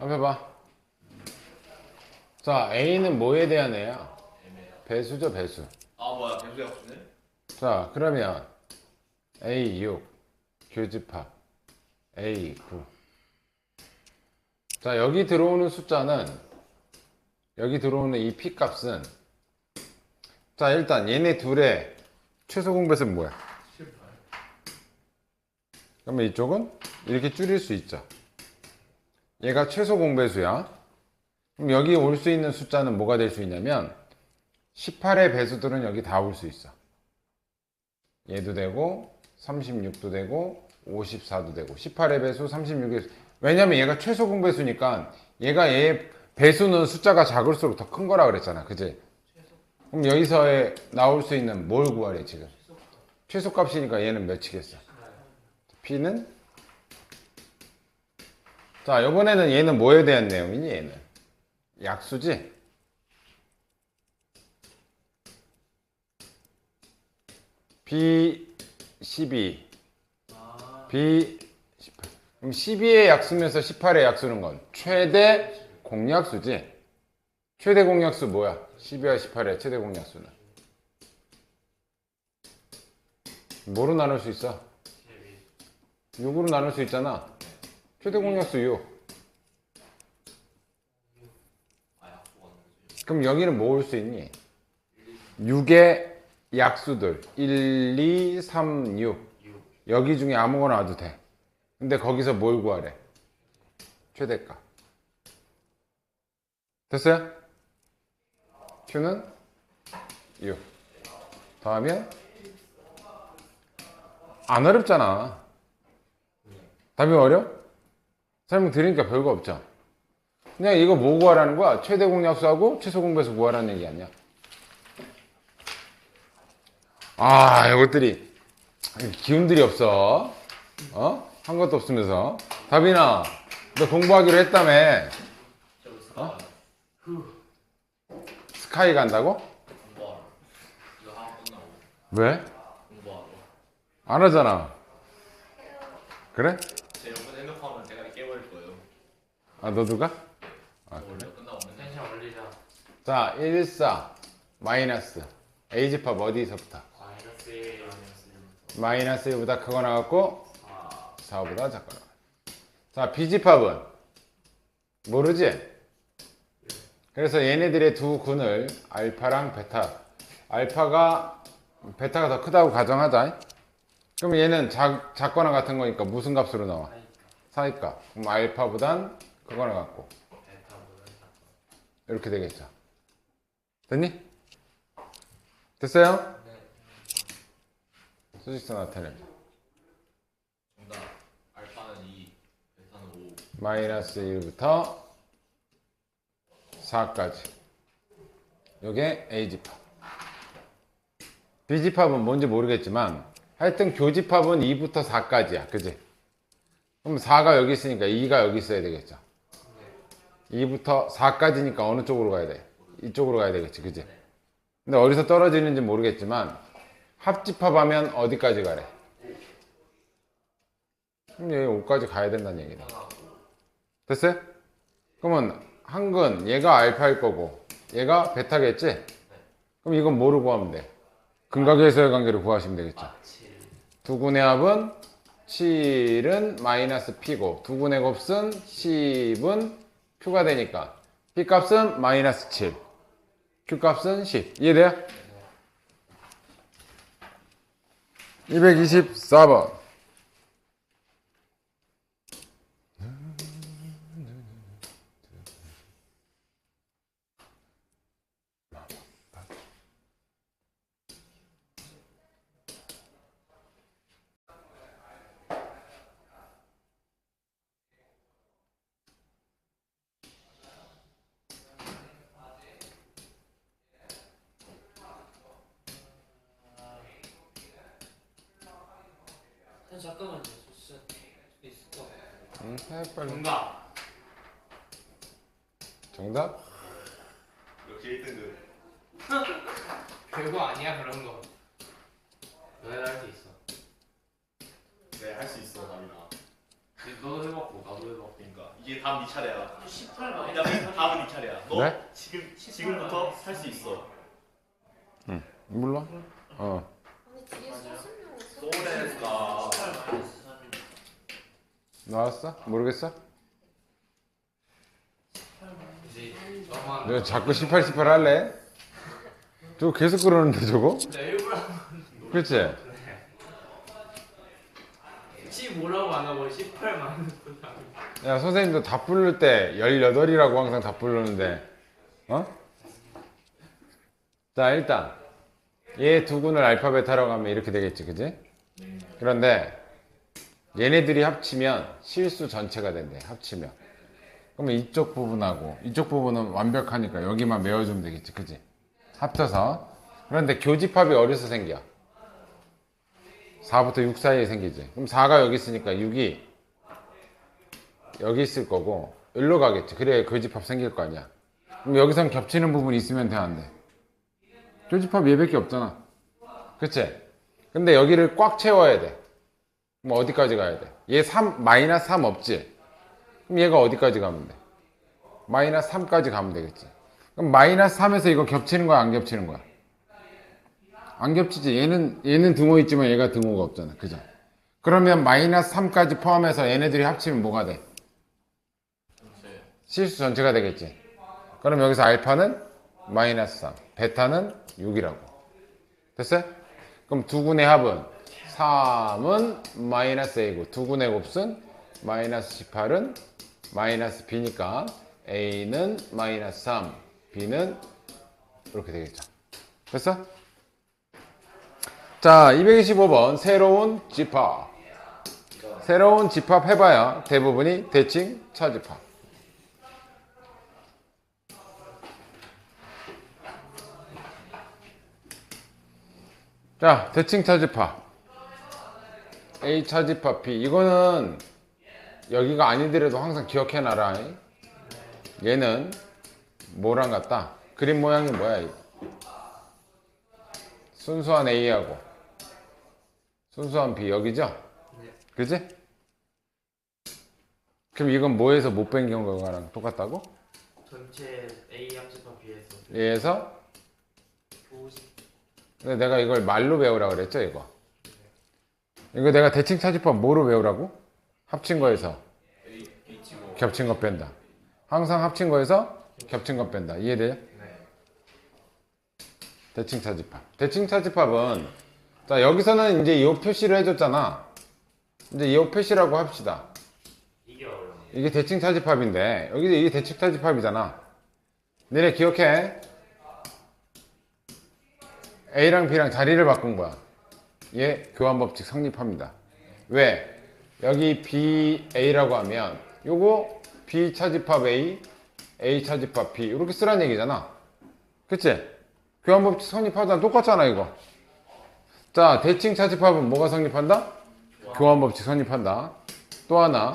앞에 봐. 자, A는 뭐에 대한 애야? 배수죠, 배수. 아 뭐야 배수 약수네? 자, 그러면 A6 교집합 A9 자, 여기 들어오는 숫자는 여기 들어오는 이 P 값은 자, 일단 얘네 둘의 최소 공배수는 뭐야? 그러면 이쪽은 이렇게 줄일 수 있죠. 얘가 최소 공배수야. 그럼 여기 올 수 있는 숫자는 뭐가 될 수 있냐면 18의 배수들은 여기 다 올 수 있어. 얘도 되고 36도 되고 54도 되고 18의 배수 36의 배수 왜냐면 얘가 최소 공배수니까 얘가 얘 배수는 숫자가 작을수록 더 큰 거라 그랬잖아 그지 그럼 여기서 나올 수 있는 뭘 구하래 지금 최소 값이니까 얘는 몇이겠어 P는 자 이번에는 얘는 뭐에 대한 내용이니 얘는? 약수지? B12 B18 그럼 12의 약수면서 18의 약수는 건 최대 공약수지? 최대 공약수 뭐야? 12와 18의 최대 공약수는? 뭐로 나눌 수 있어? 6으로 나눌 수 있잖아 최대 공약수 6아 약수가 없는 그럼 여기는 뭐올수 있니? 6의 약수들. 1, 2, 3, 6 여기 중에 아무거나 와도 돼. 근데 거기서 뭘 구하래? 최대값. 됐어요? Q는 6 더하면 안 어렵잖아. 답이 어려? 설명 드리니까 별거 없죠 그냥 이거 뭐 구하라는 거야? 최대 공약수하고 최소 공배수 구하라는 얘기 아니야 아 이것들이 기운들이 없어 어? 한 것도 없으면서 다빈아 너 공부하기로 했다며 저 스카 스카이 간다고? 왜? 안 하잖아 그래? 제 옆에 생각하면 제가 깨버릴 거예요 아 너도 가? 아 올리자. 자 1, 4 마이너스 A집합 어디서부터? 마이너스 1, 마이너스 1부터. 마이너스 1보다 크거 나갔고 4. 4보다 작거 나갔자 B집합은 모르지? 그래서 얘네들의 두 군을 알파랑 베타 알파가 베타가 더 크다고 가정하자 그럼 얘는 작, 작거나 같은 거니까 무슨 값으로 나와? 사이값 그럼 알파보단 같고 베타보다 작아. 이렇게 되겠죠 됐니? 됐어요? 네. 수직선 나타내 정답 알파는 2 베타는 5 마이너스 1부터 4까지 요게 A집합 B집합은 뭔지 모르겠지만 하여튼 교집합은 2부터 4까지야 그지? 그럼 4가 여기 있으니까 2가 여기 있어야 되겠죠 2부터 4까지니까 어느 쪽으로 가야 돼? 이쪽으로 가야 되겠지 그지? 근데 어디서 떨어지는지 모르겠지만 합집합하면 어디까지 가래? 그럼 여기 5까지 가야 된다는 얘기다 됐어요? 그러면 한근 얘가 알파일 거고 얘가 베타겠지? 그럼 이건 뭐를 구하면 돼? 근각에서의 관계를 구하시면 되겠죠. 아, 7. 두 군의 합은 7은 마이너스 P고 두 군의 곱은 10은 Q가 되니까 P 값은 마이너스 7 Q 값은 10 이해돼요? 224번 한 잠깐만요. 진짜 있을 거. 응, 해, 빨리. 정답. 정답? 역시 1등급 별거 아니야 그런 거. 너네도 할 수 있어. 네 할 수 있어 다민아 너도 해봤고 나도 해봤고. 그러니까 이게 다음 네 차례야. 18만 일단 다음은 네 차례야. 너 네? 지금 지금부터 할 수 있어. 몰라? 어. 소레스가 18 마이너스 3이 나왔어? 모르겠어? 이제 너 자꾸 18, 18 할래? 저거 계속 그러는데 저거? 진짜 일부러 그치? 치 뭐라고 안 하고 18 마이너스 3야 선생님도 다 부를 때 18이라고 항상 다 부르는데 어? 자 일단 얘 두 군을 알파벳 하라고 하면 이렇게 되겠지 그지? 그런데 얘네들이 합치면 실수 전체가 된대 합치면 그러면 이쪽 부분하고 이쪽 부분은 완벽하니까 여기만 메워주면 되겠지 그지? 합쳐서 그런데 교집합이 어디서 생겨? 4부터 6 사이에 생기지 그럼 4가 여기 있으니까 6이 여기 있을 거고 일로 가겠지. 그래야 교집합 생길 거 아니야. 그럼 여기선 겹치는 부분이 있으면 돼? 교집합 얘밖에 없잖아. 그치? 근데 여기를 꽉 채워야 돼. 그럼 어디까지 가야 돼? 얘 3, 마이너스 3 없지? 그럼 얘가 어디까지 가면 돼? 마이너스 3까지 가면 되겠지. 그럼 마이너스 3에서 이거 겹치는 거야, 안 겹치는 거야? 안 겹치지. 얘는, 얘는 등호 있지만 얘가 등호가 없잖아. 그죠? 그러면 마이너스 3까지 포함해서 얘네들이 합치면 뭐가 돼? 실수 전체가 되겠지. 그럼 여기서 알파는 마이너스 3, 베타는 6이라고. 됐어요? 그럼 두 군의 합은 3은 마이너스 A고 두 군의 곱은 마이너스 18은 마이너스 B니까 A는 마이너스 3, B는 이렇게 되겠죠. 됐어? 자, 225번 새로운 집합. 새로운 집합 해봐야 대부분이 대칭 차집합. 자, 대칭 차집합. A 차집합 B. 이거는 여기가 아니더라도 항상 기억해놔라. 얘는 뭐랑 같다? 그림 모양이 뭐야? 이? 순수한 A하고 순수한 B 여기죠? 네. 그지? 그럼 이건 뭐에서 못뺀 경우가랑 똑같다고? 전체 A 합집합 얘에서 조식 근데 내가 이걸 말로 배우라 그랬죠 이거 이거 내가 대칭 차집합 뭐로 배우라고? 합친 거에서 겹친 거 뺀다. 항상 합친 거에서 겹친 거 뺀다. 이해돼요? 네. 대칭 차집합. 대칭 차집합은 자 여기서는 이제 이 표시를 해줬잖아. 이제 이 표시라고 합시다. 이게 대칭 차집합인데 여기도 이게 대칭 차집합이잖아. 너네 기억해? A랑 B랑 자리를 바꾼 거야. 얘 교환 법칙 성립합니다. 왜 여기 B A라고 하면 요거 B 차집합 A A 차집합 B. 이렇게 쓰라는 얘기잖아. 그치? 교환 법칙 성립하잖아 똑같잖아 이거. 자 대칭 차집합은 뭐가 성립한다? 교환 법칙 성립한다. 또 하나.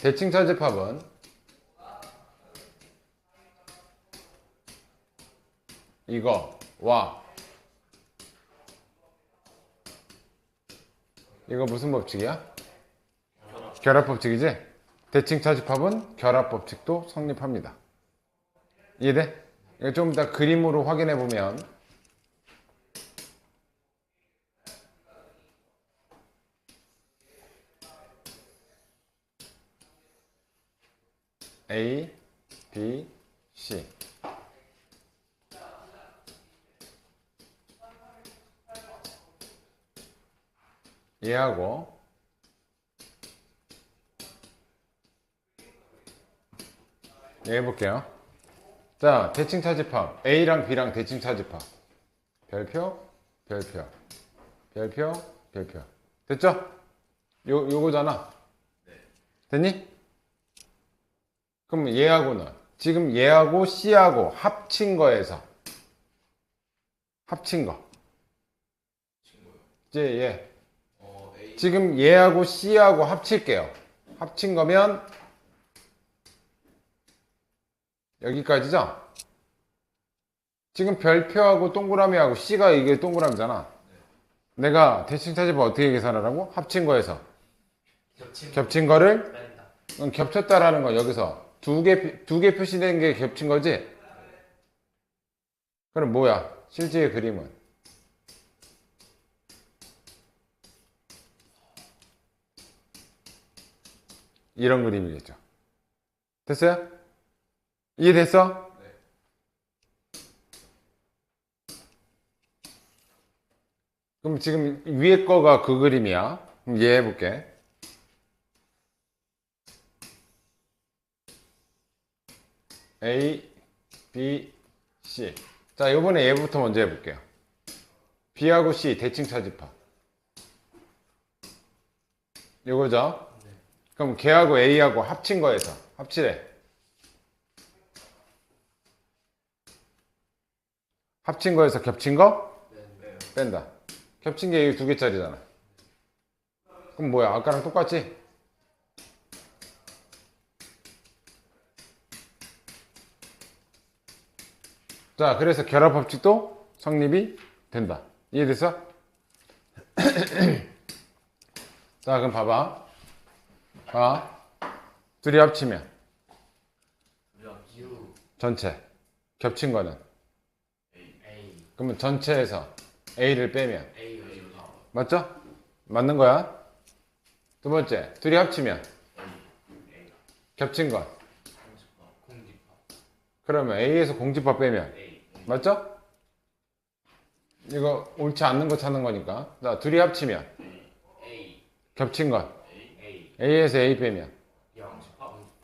대칭 차집합은 이거. 와. 이거 무슨 법칙이야? 결합 법칙이지? 대칭 차집합은 결합 법칙도 성립합니다. 이해돼? 이거 좀 이따 그림으로 확인해 보면 A, B, C. 얘하고 얘 해볼게요. 자, 대칭 차집합. A랑 B랑 대칭 차집합. 별표, 별표, 별표, 별표. 됐죠? 요, 요거잖아. 됐니? 그럼 얘하고는 지금 얘하고 C하고 합친 거에서 합친 거. 이제 얘. 어 지금 얘하고 C하고 합칠게요. 합친 거면 여기까지죠? 지금 별표하고 동그라미하고 C가 이게 동그라미잖아. 내가 대칭 차집합 어떻게 계산하라고? 합친 거에서 겹친 겹친 거를 뺀다 겹쳤다라는 건 여기서 두 개, 두 개 표시된 게 겹친 거지? 그럼 뭐야? 실제의 그림은? 이런 그림이겠죠. 됐어요? 이해됐어? 그럼 지금 위에 거가 그 그림이야. 그럼 이해해 볼게. A, B, C. 자, 이번에 얘부터 먼저 해볼게요. B하고 C 대칭 차집합. 이거죠? 그럼 걔하고 A하고 합친 거에서 합치래. 합친 거에서 겹친 거 네. 뺀다. 겹친 게이두 개짜리잖아. 그럼 뭐야? 아까랑 똑같지? 자, 그래서 결합 법칙도 성립이 된다. 이해됐어? 자, 그럼 봐봐. 봐. 둘이 합치면 전체. 겹친 거는. 그러면 전체에서 A를 빼면. A A 맞죠? 맞는 거야. 두 번째, 둘이 합치면 겹친 것. 공집합 그러면 A에서 공집합 빼면 A 맞죠? 이거 옳지 않는 거 찾는 거니까. 자, 둘이 합치면 A 겹친 것. A A에서 A 빼면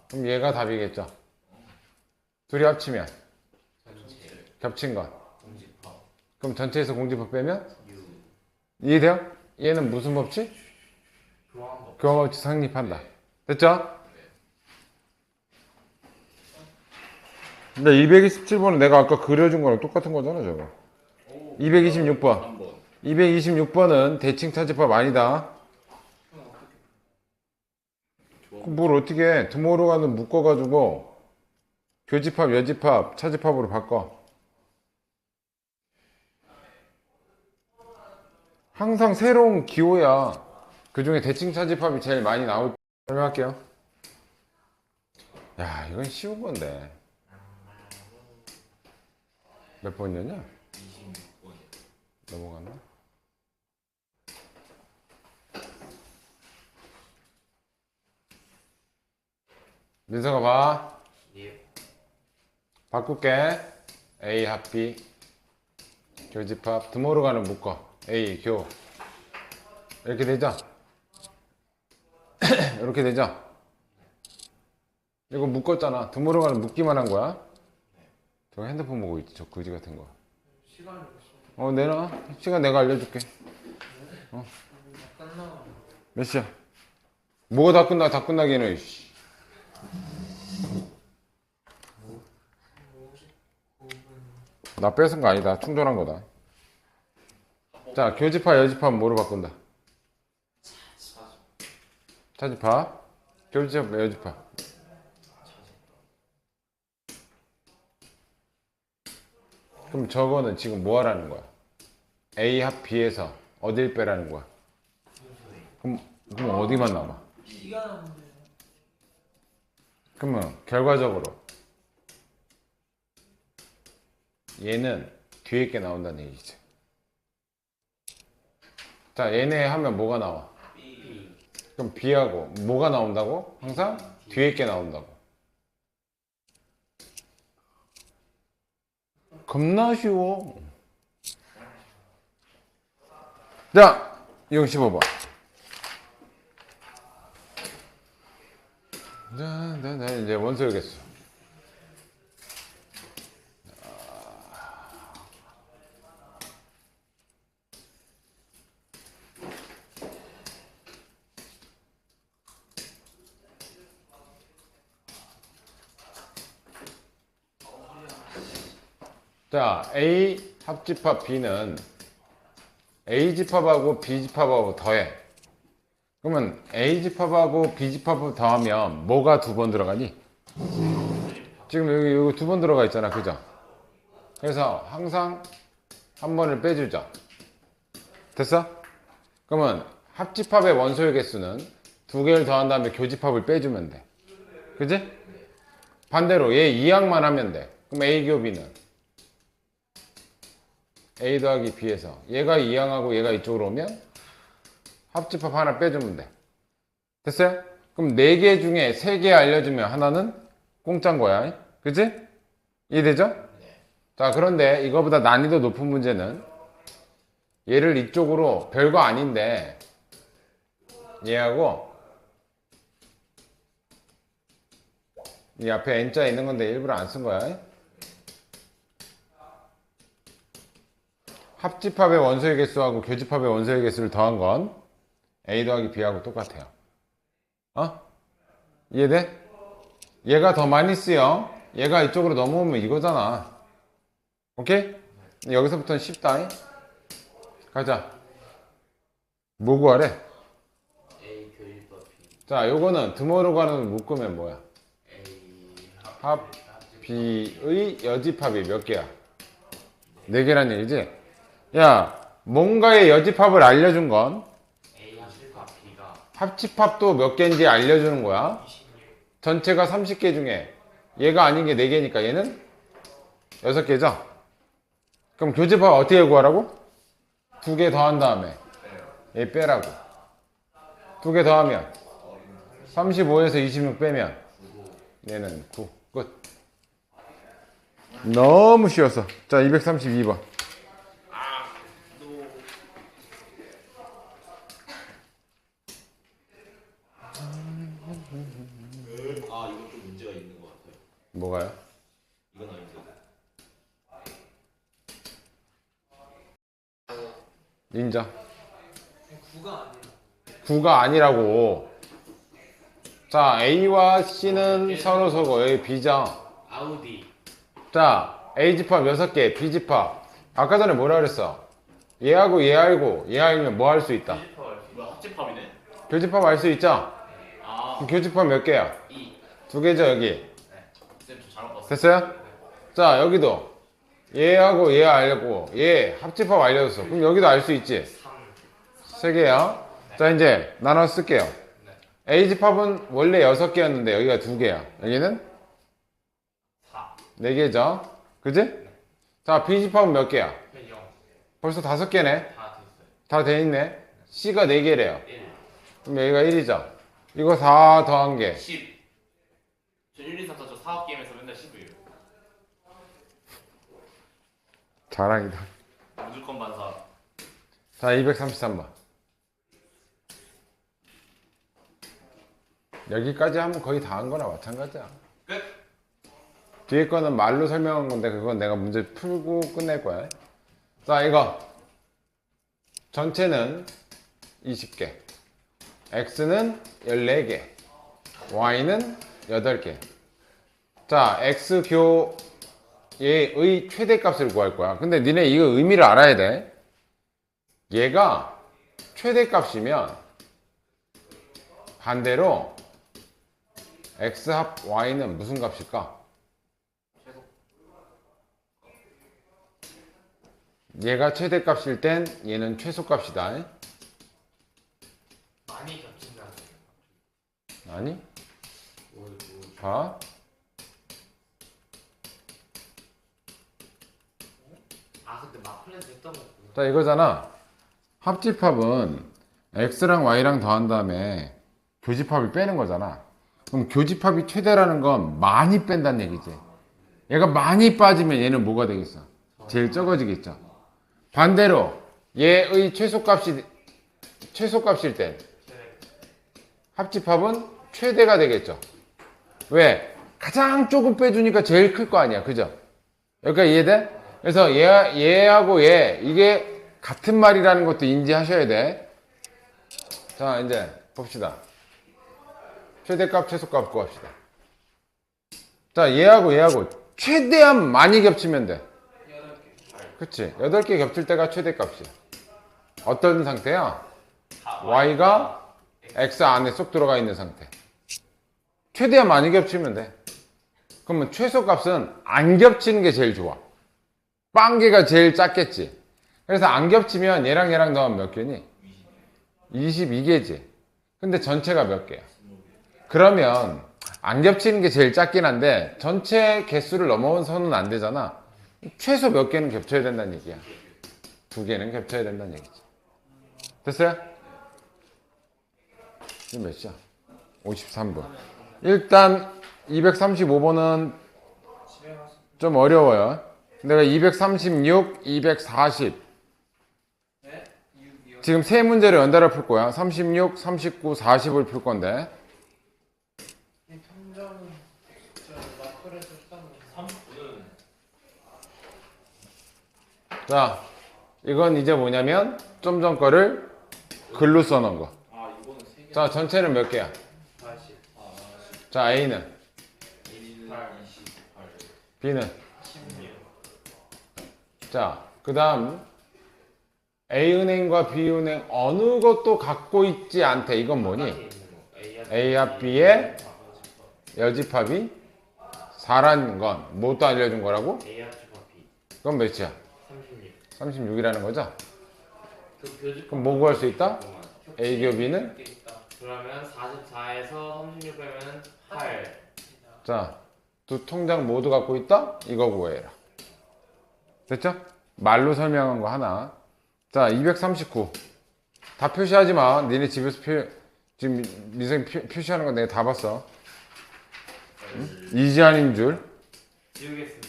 그럼 얘가 답이겠죠. 둘이 합치면 전체 겹친 것. 그럼 전체에서 공집합 빼면 이해돼요? 얘는 무슨 법칙? 교환법 교환 법칙 성립한다. 됐죠? 근데 227번은 내가 아까 그려준 거랑 똑같은 거잖아, 저거. 226번. 한번 226번은 대칭 차집합 아니다. 그뭘 어떻게 해? 드모로가는 묶어가지고 교집합, 여집합, 차집합으로 바꿔. 항상 새로운 기호야. 그 중에 대칭 차집합이 제일 많이 나올 설명할게요. 야, 이건 쉬운 건데. 몇 번이었냐? 26번 넘어갔나? 민서가 봐. 예 바꿀게. A 합 B. 교집합. 드모르가는 묶어. A 교. 이렇게 되죠? 이렇게 되죠? 이거 묶었잖아. 드모르가는 묶기만 한 거야. 저 핸드폰 보고 있지. 저 거지 같은 거. 시간을 어, 내놔. 시간 내가 알려줄게. 끝나 몇 시야? 뭐가 다 끝나, 다 끝나기는, 씨. 나 뺏은 거 아니다. 충전한 거다. 자, 교집합, 여집합 뭐로 바꾼다? 차집합. 교집합, 여집합. 그럼 저거는 지금 뭐 하라는 거야? A 합 B에서 어딜 빼라는 거야? 그럼, 그럼 어디만 남아? 그러면 결과적으로 얘는 뒤에 게 나온다는 얘기죠. 자, 얘네 하면 뭐가 나와? B 그럼 B하고 뭐가 나온다고? 항상 뒤에 게 나온다고. 겁나 쉬워. 자, 이거 15번. 자, 이제 원소 여겠어. 자, A 합집합 B는 A 집합하고 B 집합하고 더해. 그러면 A 집합하고 B 집합을 더하면 뭐가 두 번 들어가니? 지금 여기 여기 두 번 들어가 있잖아, 그죠? 그래서 항상 한 번을 빼주죠. 됐어? 그러면 합집합의 원소의 개수는 두 개를 더한 다음에 교집합을 빼주면 돼. 그지? 반대로 얘 이항만 하면 돼. 그럼 A 교 B는 A 더하기 B에서 얘가 이항하고 얘가 이쪽으로 오면 합집합 하나 빼주면 돼. 됐어요? 그럼 네개 중에 세개 알려주면 하나는 공짜인 거야. 그지? 이해되죠? 자, 그런데 이거보다 난이도 높은 문제는 얘를 이쪽으로 별거 아닌데 얘하고 이 앞에 N자 있는 건데 일부러 안 쓴 거야. 합집합의 원소의 개수하고 교집합의 원소의 개수를 더한 건 A 더하기 B하고 똑같아요. 어? 이해돼? 얘가 더 많이 쓰여. 얘가 이쪽으로 넘어오면 이거잖아. 오케이? 여기서부터는 쉽다. 가자. 뭐 구하래? A 교집합 B 자, 요거는 드모르가는 묶으면 뭐야? A 합 B의 여집합이 몇 개야? 네 개란 얘기지? 야, 뭔가의 여집합을 알려준 건 A 합집합 B가 합집합도 몇 개인지 알려주는 거야. 전체가 30개 중에 얘가 아닌 게 4개니까 얘는 6개죠? 그럼 교집합 어떻게 구하라고? 두 개 더한 다음에 얘 빼라고. 두 개 더하면 35에서 26 빼면 얘는 9. 끝. 너무 쉬웠어. 자, 232번. 아 이건 좀 문제가 있는 것 같아요. 뭐가요? 이건. 인정. 구가 아니라 9가 아니라고. 자, A와 C는 서로 서고, 여기 B죠. 아우디 자, A 집합 6개, B 집합. 아까 전에 뭐라 그랬어? 얘하고 얘 알고, 얘 알면 뭐 할 수 있다? 교집합 뭐야 합집합이네? 교집합 알 수 있죠? 아 교집합 몇 개야? 이. 두 개죠, 여기. 됐어요? 자, 여기도. 얘하고 얘 알고, 얘 합집합 알려줬어. 그럼 여기도 알 수 있지? 3세 개야. 자, 이제 나눠 쓸게요. A 집합은 원래 6개였는데 여기가 2개야. 여기는 4네 개죠? 그지? 자, B 집합은 몇 개야? 0 벌써 다섯 개네? 다 됐어요 다돼 있네? C가 네 개래요. 1 그럼 여기가 1이죠? 이거 4 더한 게 10. 저 1, 2, 3, 4, 저 사업 게임에서 맨날 10이에요. 자랑이다. 무조건 반사. 자, 233번. 여기까지 하면 거의 다 한 거나 마찬가지야. 끝. 뒤에 거는 말로 설명한 건데 그건 내가 문제 풀고 끝낼 거야. 자, 이거. 전체는 20개. x는 14개. y는 8개. 자, x교 얘의 최대값을 구할 거야. 근데 니네 이거 의미를 알아야 돼. 얘가 최대값이면 반대로 x 합 y는 무슨 값일까? 얘가 최대값일 땐 얘는 최소값이다. 많이 겹친다는 아니? 뭐, 뭐, 봐. 아 근데 마플랜드 했던 거 보고 자, 이거잖아. 합집합은 x랑 y랑 더한 다음에 교집합을 빼는 거잖아. 그럼 교집합이 최대라는 건 많이 뺀다는 얘기지. 얘가 많이 빠지면 얘는 뭐가 되겠어? 제일 적어지겠죠. 반대로 얘의 최소값이 최소값일 땐 합집합은 최대가 되겠죠. 왜? 가장 조금 빼주니까 제일 클 거 아니야. 그죠? 여기까지 이해돼? 그래서 얘, 얘하고 얘, 이게 같은 말이라는 것도 인지하셔야 돼. 자, 이제 봅시다. 최대값, 최소값 구합시다. 자, 얘하고 얘하고 최대한 많이 겹치면 돼. 그치? 8개 겹칠 때가 최대값이야. 어떤 상태야? y가 x 안에 쏙 들어가 있는 상태. 최대한 많이 겹치면 돼. 그러면 최소값은 안 겹치는 게 제일 좋아. 빵개가 제일 작겠지. 그래서 안 겹치면 얘랑 얘랑 더하면 몇 개니? 22개지. 근데 전체가 몇 개야? 그러면 안 겹치는 게 제일 작긴 한데 전체 개수를 선은 안 되잖아. 최소 몇 개는 겹쳐야 된다는 얘기야. 두 개는 겹쳐야 된다는 얘기지. 됐어요? 지금 몇 시야? 53분. 일단 235번은 좀 어려워요. 내가 236, 240. 네? 6이요. 지금 세 문제를 연달아 풀 거야. 36, 39, 40을 풀 건데. 이 평점은 진짜 마크에서 딱 3분은 자, 이건 이제 뭐냐면 좀 전 거를 글로 써놓은 거. 자, 전체는 몇 개야? 40. 자, A는, 28, 28, B는. 16. 자, 그 다음 A은행과 B은행 어느 것도 갖고 있지 않대. 이건 뭐니? A와 B의 여집합이 4라는 건 뭣도 알려준 거라고? A 합주가 B. 그건 몇이야? 36. 36이라는 거죠? 그. 그럼 뭐 구할 수 있다? A 교 B는? 그러면 44에서 36 빼면 8. 자, 두 통장 모두 갖고 있다? 이거 구해라. 됐죠? 말로 설명한 거 하나. 자, 239. 다 표시하지 마. 니네 집에서 표, 지금 미생 표, 표시하는 거 내가 다 봤어. 응? 이지안인 줄. 지우겠습니다.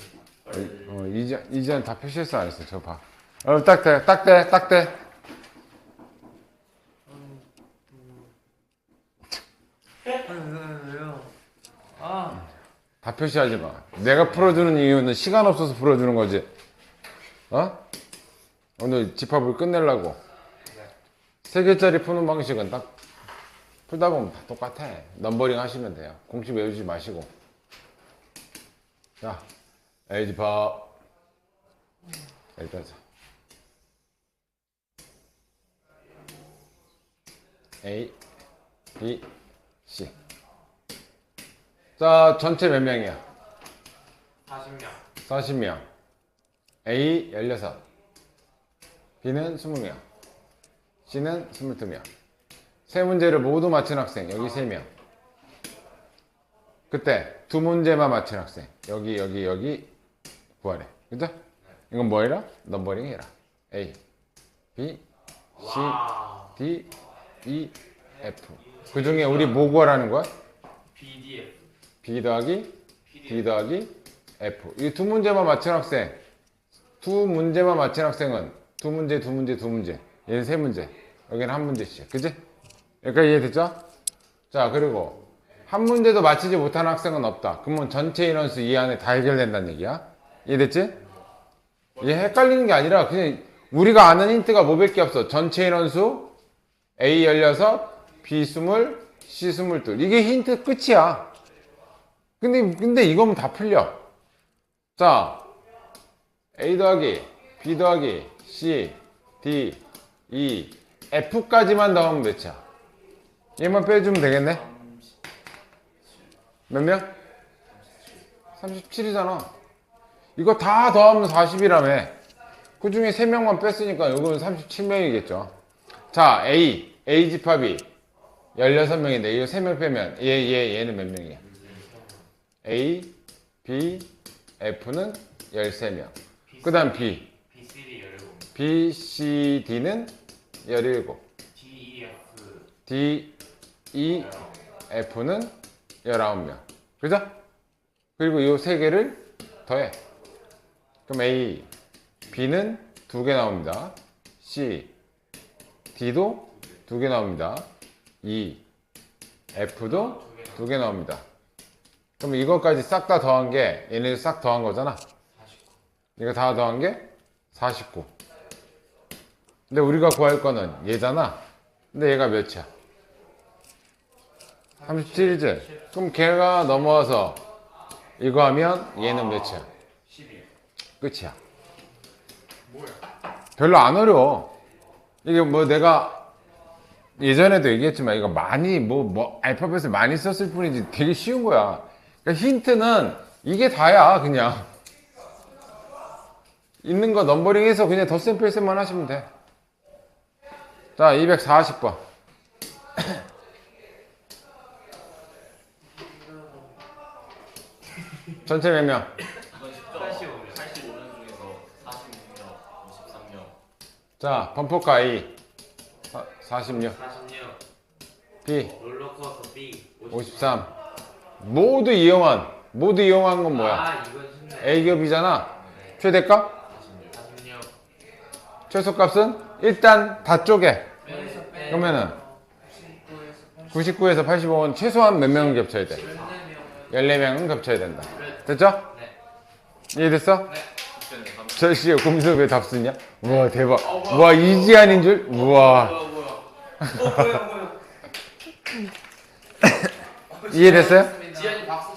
어, 이지안, 이지안 다 표시했어, 안 했어? 저 봐. 어, 딱 돼, 딱 돼, 딱 돼. 왜요? 아. 다 표시하지 마. 내가 풀어주는 이유는 시간 없어서 풀어주는 거지. 어? 오늘 집합을 끝내려고. 세 개짜리 푸는 방식은 딱 풀다 보면 다 똑같아. 넘버링 하시면 돼요. 공식 외우지 마시고. 자, A 집합. 여기까지. A, B, C. 자, 전체 몇 명이야? 40명. 40명. A 16. B는 20명. C는 22명. 세 문제를 모두 맞힌 학생. 여기 3명. 그때 두 문제만 맞힌 학생. 여기 여기 여기 구하래. 그죠? 이건 뭐 해라? 넘버링 해라. A, B, C, 와. D, E, F. 그 중에 우리 뭐 구하라는 거야? BDF. B 더하기 D PDF. 더하기 F. 이 두 문제만 맞힌 학생. 두 문제만 맞힌 학생은 두 문제, 두 문제, 두 문제. 얘는 세 문제. 여기는 한 문제씩. 그지? 여기까지 이해됐죠? 자, 그리고 한 문제도 맞히지 못한 학생은 없다. 그러면 전체 인원수 이 안에 다 해결된다는 얘기야. 이해됐지? 이게 헷갈리는 게 아니라 그냥 우리가 아는 힌트가 뭐밖에 없어. 전체 인원수 A 16, B 20, C 22. 이게 힌트 끝이야. 근데, 근데 이거면 다 풀려. 자, A 더하기, B 더하기, C, D, E, F까지만 더하면 몇이야? 얘만 빼주면 되겠네? 몇 명? 37이잖아. 이거 다 더하면 40이라며. 그 중에 3명만 뺐으니까 이거는 37명이겠죠. 자, A, A 집합이 16명인데 이거 3명 빼면 얘, 얘, 얘는 몇 명이야? A, B, F는 13명. 그 다음 B, BCD 17. B, C, D는 17. DEF. D, E, F는 19명. 그죠? 그리고 이 세 개를 더해. 그럼 A, B는 두 개 나옵니다. C, D도 두 개 나옵니다. E, F도 두 개 나옵니다. 그럼 이것까지 싹 다 더한 게 얘네들 싹 더한 거잖아. 이거 다 더한 게 49. 근데 우리가 구할 거는 얘잖아. 근데 얘가 몇이야? 37이지? 그럼 걔가 넘어와서 이거 하면 얘는 몇이야? 12. 끝이야. 별로 안 어려워. 이게 뭐 내가 예전에도 얘기했지만 이거 많이 뭐, 뭐 알파벳을 많이 썼을 뿐이지 되게 쉬운 거야. 그러니까 힌트는 이게 다야 그냥. 있는 거 넘버링해서 그냥 덧셈 뺄셈만 하시면 돼. 자, 240번. 전체 몇 명? 이건 쉽죠? 85명. 85명 중에서 46명, 53명. 자, 범퍼카 A. 사, 46. 46. B. 롤러코스터 B. 53. 모두 이용한. 모두 이용한 건 뭐야? 아, 쉽네. A급이잖아. 최대값? 46. 46. 최소값은? 일단 다 쪼개. 그러면은 99에서 85는 최소한 몇 명은 겹쳐야 돼? 14명은 겹쳐야 된다. 됐죠? 네. 이해됐어? 숙제는 3. 절씨 고민서 왜답 쓰냐? 우와 대박. 우와 이지안인 줄? 우와 뭐야, 뭐야. 어, 뭐야, 뭐야. 이해됐어요? 지현이 박수.